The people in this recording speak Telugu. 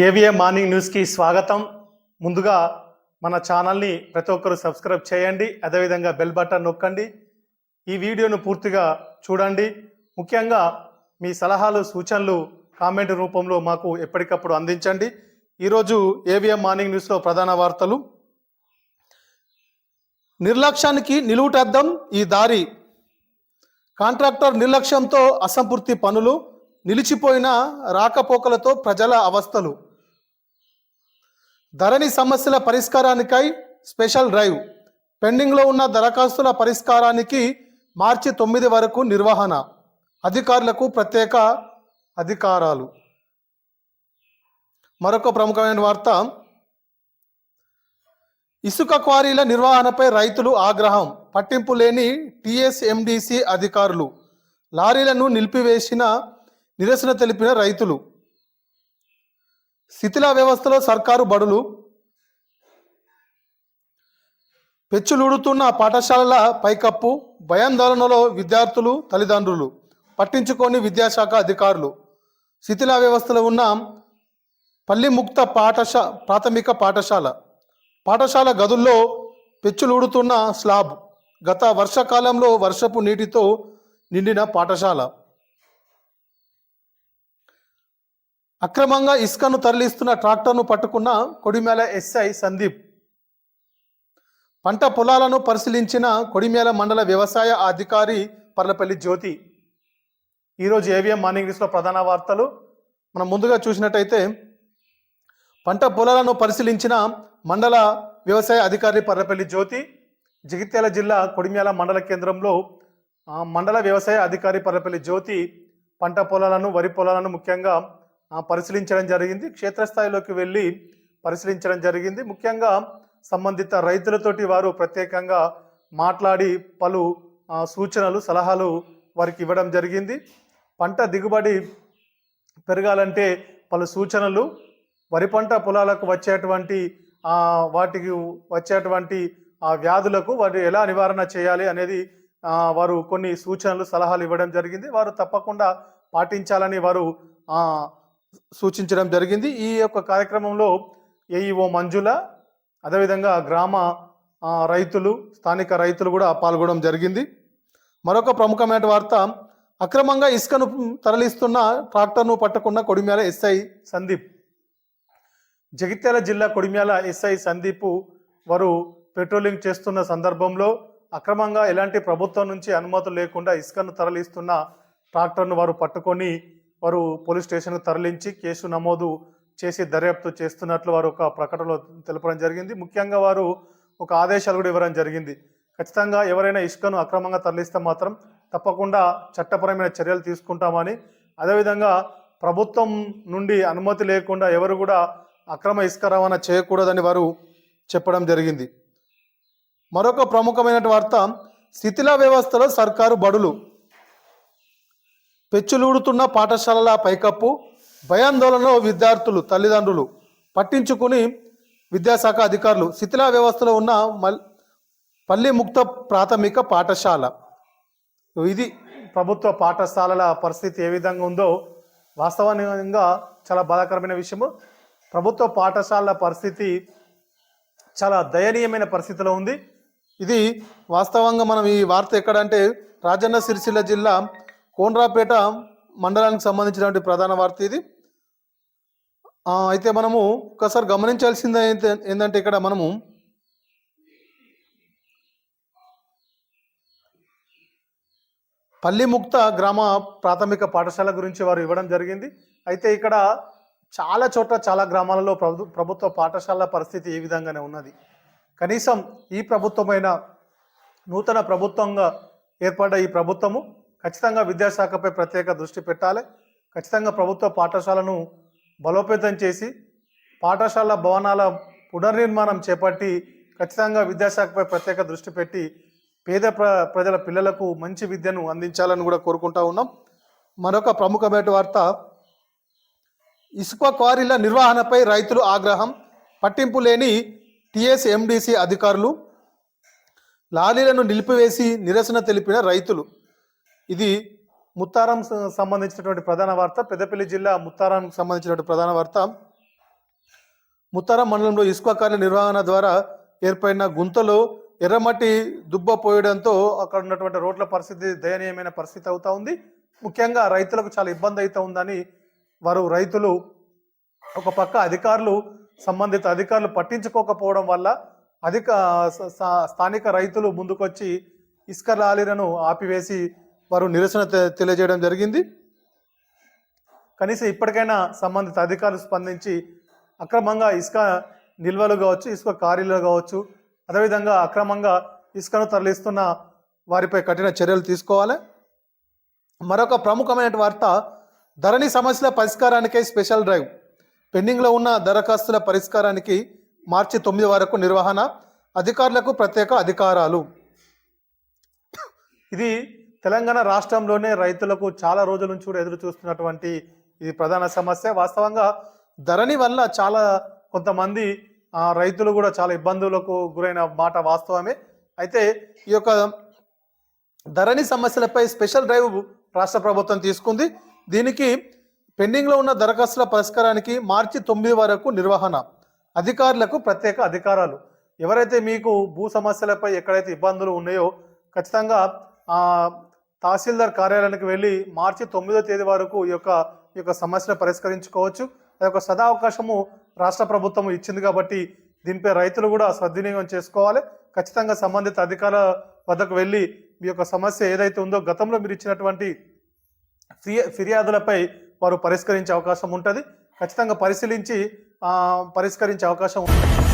ఏవిఏ మార్నింగ్ న్యూస్కి స్వాగతం. ముందుగా మన ఛానల్ని ప్రతి ఒక్కరు సబ్స్క్రైబ్ చేయండి అదేవిధంగా బెల్ బటన్ నొక్కండి ఈ వీడియోను పూర్తిగా చూడండి. ముఖ్యంగా మీ సలహాలు సూచనలు కామెంట్ రూపంలో మాకు ఎప్పటికప్పుడు అందించండి. ఈరోజు ఏవిఎం మార్నింగ్ న్యూస్లో ప్రధాన వార్తలు. నిర్లక్ష్యానికి నిలువుటద్దం ఈ దారి. కాంట్రాక్టర్ నిర్లక్ష్యంతో అసంపూర్తి పనులు. నిలిచిపోయిన రాకపోకలతో ప్రజల అవస్థలు. ధరణి సమస్యల పరిష్కారానికై స్పెషల్ డ్రైవ్. పెండింగ్లో ఉన్న దరఖాస్తుల పరిష్కారానికి మార్చి తొమ్మిది వరకు నిర్వహణ. అధికారులకు ప్రత్యేక అధికారాలు. మరొక ప్రముఖమైన వార్త. ఇసుక క్వారీల నిర్వహణపై రైతులు ఆగ్రహం. పట్టింపు లేని టీఎస్ఎండిసి అధికారులు. లారీలను నిలిపివేసిన నిరసన తెలిపిన రైతులు. శిథిల వ్యవస్థలో సర్కారు బడులు. పెచ్చులుడుతున్న పాఠశాలల పైకప్పు భయాందోళనలో విద్యార్థులు తల్లిదండ్రులు. పట్టించుకొని విద్యాశాఖ అధికారులు. శిథిల వ్యవస్థలో ఉన్న పల్లిముక్త పాఠశా ప్రాథమిక పాఠశాల. పాఠశాల గదుల్లో పెచ్చులుడుతున్న స్లాబ్. గత వర్షాకాలంలో వర్షపు నీటితో నిండిన పాఠశాల. అక్రమంగా ఇసుకను తరలిస్తున్న ట్రాక్టర్ను పట్టుకున్న కొడిమేల ఎస్ఐ సందీప్. పంట పొలాలను పరిశీలించిన కొడిమేల మండల వ్యవసాయ అధికారి పర్లపల్లి జ్యోతి. ఈరోజు ఏవిఎం మార్నింగ్ న్యూస్లో ప్రధాన వార్తలు. మనం ముందుగా చూసినట్టయితే పంట పొలాలను పరిశీలించిన మండల వ్యవసాయ అధికారి పర్లపల్లి జ్యోతి జగిత్యాల జిల్లా కొడిమేల మండల కేంద్రంలో మండల వ్యవసాయ అధికారి పర్లపల్లి జ్యోతి పంట పొలాలను వరి పొలాలను ముఖ్యంగా పరిశీలించడం జరిగింది. క్షేత్రస్థాయిలోకి వెళ్ళి పరిశీలించడం జరిగింది. ముఖ్యంగా సంబంధిత రైతులతోటి వారు ప్రత్యేకంగా మాట్లాడి పలు సూచనలు సలహాలు వారికి ఇవ్వడం జరిగింది. పంట దిగుబడి పెరగాలంటే పలు సూచనలు వరి పంట పొలాలకు వచ్చేటువంటి వాటికి వచ్చేటువంటి ఆ వ్యాధులకు వాటి ఎలా నివారణ చేయాలి అనేది వారు కొన్ని సూచనలు సలహాలు ఇవ్వడం జరిగింది. వారు తప్పకుండా పాటించాలని వారు సూచించడం జరిగింది. ఈ యొక్క కార్యక్రమంలో ఏఈఓ మంజుల అదేవిధంగా గ్రామ రైతులు స్థానిక రైతులు కూడా పాల్గొనడం జరిగింది. మరొక ప్రముఖమైన వార్త అక్రమంగా ఇసుకను తరలిస్తున్న ట్రాక్టర్ను పట్టుకున్న కొడిమ్యాల ఎస్ఐ సందీప్. జగిత్యాల జిల్లా కొడిమ్యాల ఎస్ఐ సందీప్ వారు పెట్రోలింగ్ చేస్తున్న సందర్భంలో అక్రమంగా ఎలాంటి ప్రభుత్వం నుంచి అనుమతులు లేకుండా ఇసుకను తరలిస్తున్న ట్రాక్టర్ను వారు పట్టుకొని వారు పోలీస్ స్టేషన్కు తరలించి కేసు నమోదు చేసి దర్యాప్తు చేస్తున్నట్లు వారు ఒక ప్రకటనలో తెలపడం జరిగింది. ముఖ్యంగా వారు ఒక ఆదేశాలు కూడా ఇవ్వడం జరిగింది. ఖచ్చితంగా ఎవరైనా ఇసుకను అక్రమంగా తరలిస్తే మాత్రం తప్పకుండా చట్టపరమైన చర్యలు తీసుకుంటామని అదేవిధంగా ప్రభుత్వం నుండి అనుమతి లేకుండా ఎవరు కూడా అక్రమ ఇసుక రవాణా చేయకూడదని వారు చెప్పడం జరిగింది. మరొక ప్రముఖమైన వార్త శిథిల వ్యవస్థలో సర్కారు బడులు. పెచ్చులూడుతున్న పాఠశాలల పైకప్పు భయాందోళనలో విద్యార్థులు తల్లిదండ్రులు పట్టించుకుని విద్యాశాఖ అధికారులు శిథిలా వ్యవస్థలో ఉన్న మల్ పల్లి ముక్త ప్రాథమిక పాఠశాల. ఇది ప్రభుత్వ పాఠశాలల పరిస్థితి ఏ విధంగా ఉందో వాస్తవంగా చాలా బాధాకరమైన విషయము. ప్రభుత్వ పాఠశాలల పరిస్థితి చాలా దయనీయమైన పరిస్థితిలో ఉంది. ఇది వాస్తవంగా మనం ఈ వార్త ఎక్కడంటే రాజన్న సిరిసిల్ల జిల్లా కోండ్రాపేట మండలానికి సంబంధించినటువంటి ప్రధాన వార్త ఇది. అయితే మనము ఒకసారి గమనించాల్సింది అయితే- ఏంటంటే ఇక్కడ మనము పల్లిముక్త గ్రామ ప్రాథమిక పాఠశాల గురించి వారు ఇవ్వడం జరిగింది. అయితే ఇక్కడ చాలా చోట్ల చాలా గ్రామాలలో ప్రభు ప్రభుత్వ పాఠశాల పరిస్థితి ఈ విధంగానే ఉన్నది. కనీసం ఈ ప్రభుత్వమైన నూతన ప్రభుత్వంగా ఏర్పడ్డ ఈ ప్రభుత్వము ఖచ్చితంగా విద్యాశాఖపై ప్రత్యేక దృష్టి పెట్టాలి. ఖచ్చితంగా ప్రభుత్వ పాఠశాలను బలోపేతం చేసి పాఠశాల భవనాల పునర్నిర్మాణం చేపట్టి ఖచ్చితంగా విద్యాశాఖపై ప్రత్యేక దృష్టి పెట్టి పేద ప్ర ప్రజల పిల్లలకు మంచి విద్యను అందించాలని కూడా కోరుకుంటా ఉన్నాం. మరొక ప్రముఖమైన వార్త ఇసుక క్వారీల నిర్వహణపై రైతులు ఆగ్రహం పట్టింపు లేని టిఎస్ఎండిసి అధికారులు లారీలను నిలిపివేసి నిరసన తెలిపిన రైతులు. ఇది ముత్తారం సంబంధించినటువంటి ప్రధాన వార్త. పెద్దపల్లి జిల్లా ముత్తారానికి సంబంధించినటువంటి ప్రధాన వార్త. ముత్తారం మండలంలో ఇసుక కార్య నిర్వహణ ద్వారా ఏర్పడిన గుంతలు ఎర్రమట్టి దుబ్బ పోయడంతో అక్కడ ఉన్నటువంటి రోడ్ల పరిస్థితి దయనీయమైన పరిస్థితి అవుతా ఉంది. ముఖ్యంగా రైతులకు చాలా ఇబ్బంది అవుతా ఉందని వారు రైతులు ఒక పక్క అధికారులు సంబంధిత అధికారులు పట్టించుకోకపోవడం వల్ల అధిక స్థానిక రైతులు ముందుకొచ్చి ఇసుక లాలీలను ఆపివేసి వారు నిరసన తెలియజేయడం జరిగింది. కనీసం ఇప్పటికైనా సంబంధిత అధికారులు స్పందించి అక్రమంగా ఇసుక నిల్వలు కావచ్చు ఇసుక కారీలు కావచ్చు అదేవిధంగా అక్రమంగా ఇసుకను తరలిస్తున్న వారిపై కఠిన చర్యలు తీసుకోవాలి. మరొక ప్రముఖమైన వార్త ధరణి సమస్యల పరిష్కారానికై స్పెషల్ డ్రైవ్. పెండింగ్లో ఉన్న దరఖాస్తుల పరిష్కారానికి మార్చి తొమ్మిది వరకు నిర్వహణ అధికారులకు ప్రత్యేక అధికారాలు. ఇది తెలంగాణ రాష్ట్రంలోనే రైతులకు చాలా రోజుల నుంచి కూడా ఎదురు చూస్తున్నటువంటి ఇది ప్రధాన సమస్య. వాస్తవంగా ధరణి వల్ల చాలా కొంతమంది రైతులు కూడా చాలా ఇబ్బందులకు గురైన మాట వాస్తవమే. అయితే ఈ యొక్క ధరణి సమస్యలపై స్పెషల్ డ్రైవ్ రాష్ట్ర ప్రభుత్వం తీసుకుంది. దీనికి పెండింగ్లో ఉన్న దరఖాస్తుల పరిష్కారానికి మార్చి తొమ్మిది వరకు నిర్వహణ. అధికారులకు ప్రత్యేక అధికారాలు. ఎవరైతే మీకు భూ సమస్యలపై ఎక్కడైతే ఇబ్బందులు ఉన్నాయో ఖచ్చితంగా తహసీల్దార్ కార్యాలయానికి వెళ్ళి మార్చి తొమ్మిదో తేదీ వరకు ఈ యొక్క ఈ యొక్క సమస్యను పరిష్కరించుకోవచ్చు. అది ఒక సదా అవకాశము రాష్ట్ర ప్రభుత్వం ఇచ్చింది కాబట్టి దీనిపై రైతులు కూడా సద్వినియోగం చేసుకోవాలి. ఖచ్చితంగా సంబంధిత అధికార వద్దకు వెళ్ళి మీ యొక్క సమస్య ఏదైతే ఉందో గతంలో మీరు ఇచ్చినటువంటి ఫిర్యా ఫిర్యాదులపై వారు పరిష్కరించే అవకాశం ఉంటుంది. ఖచ్చితంగా పరిశీలించి పరిష్కరించే అవకాశం ఉంటుంది.